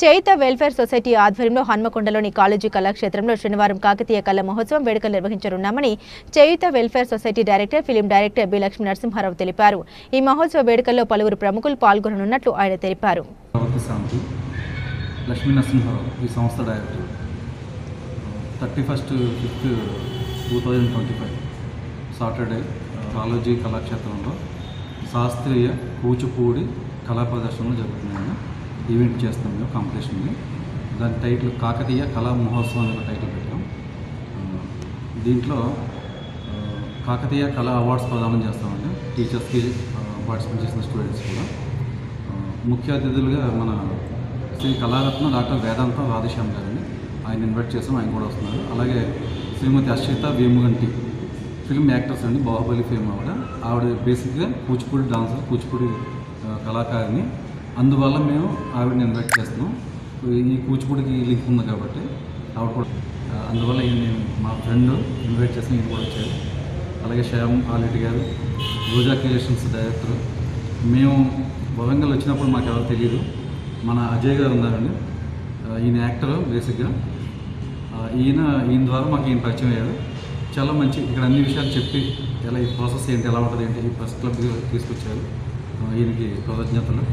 చైత welfare society ఆధ్వర్యంలో హన్మకొండలోని college కళాక్షేత్రంలో శనివారం కాకతీయ కళ మహోత్సవం వేడుకలు నిర్వహించనున్నామని Cheyutha welfare society director film director B Lakshmi Narasimharao తెలిపారు. ఈ మహోత్సవ వేడుకల్లో పలువురు ప్రముఖులు పాల్గొననున్నట్లు ఆయన తెలిపారు. ఈ సంస్థ director. Thirty first fifth two thousand twenty five Saturday college కళాక్షేత్రంలో శాస్త్రీయ కూచిపూడి కళా ప్రదర్శనలు జరుగుతున్నాయని ఈవెంట్ చేస్తాం మేము కాంపిటీషన్ని దాని టైటిల్ కాకతీయ కళా మహోత్సవం అనే టైటిల్ పెట్టాం. దీంట్లో కాకతీయ కళా అవార్డ్స్ ప్రదానం చేస్తామండి. టీచర్స్కి పార్టిసిపేట్ చేసిన స్టూడెంట్స్ కూడా. ముఖ్య అతిథులుగా మన శ్రీ కళారత్న డాక్టర్ వేదాంతం రాధేశ్యామ్ గారిని ఆయన ఇన్వైట్ చేసాం. ఆయన కూడా వస్తున్నారు. అలాగే శ్రీమతి అశ్విత వేముగంటి ఫిల్మ్ యాక్టర్స్ అండి. బాహుబలి ఫేమ్ ఆవిడ. ఆవిడ బేసిక్గా కూచిపూడి డాన్సర్ కూచిపూడి కళాకారిని అందువల్ల మేము ఆవిడని ఇన్వైట్ చేస్తున్నాం. ఈ కూచిపూడికి లింక్ ఉంది కాబట్టి ఆవిడ కూడా అందువల్ల ఈయన నేను మా ఫ్రెండ్ ఇన్వైట్ చేసిన ఈయన కూడా వచ్చారు. అలాగే శ్యామ్ ఆలెడ్డి గారు రోజా క్రియేషన్స్ డైరెక్టర్. మేము వరంగల్ వచ్చినప్పుడు మాకు ఎవరు తెలియదు మన అజయ్ గారు ఉన్నారండి. ఈయన యాక్టర్ బేసిక్గా. ఈయన ఈయన ద్వారా మాకు ఈయన పరిచయం అయ్యారు. చాలా మంచి ఇక్కడ అన్ని విషయాలు చెప్పి ఎలా ఈ ప్రాసెస్ ఏంటి ఎలా ఉంటుంది ఏంటి ఈ ఫస్ట్ క్లబ్ తీసుకొచ్చారు. ఈయనకి కృతజ్ఞతలు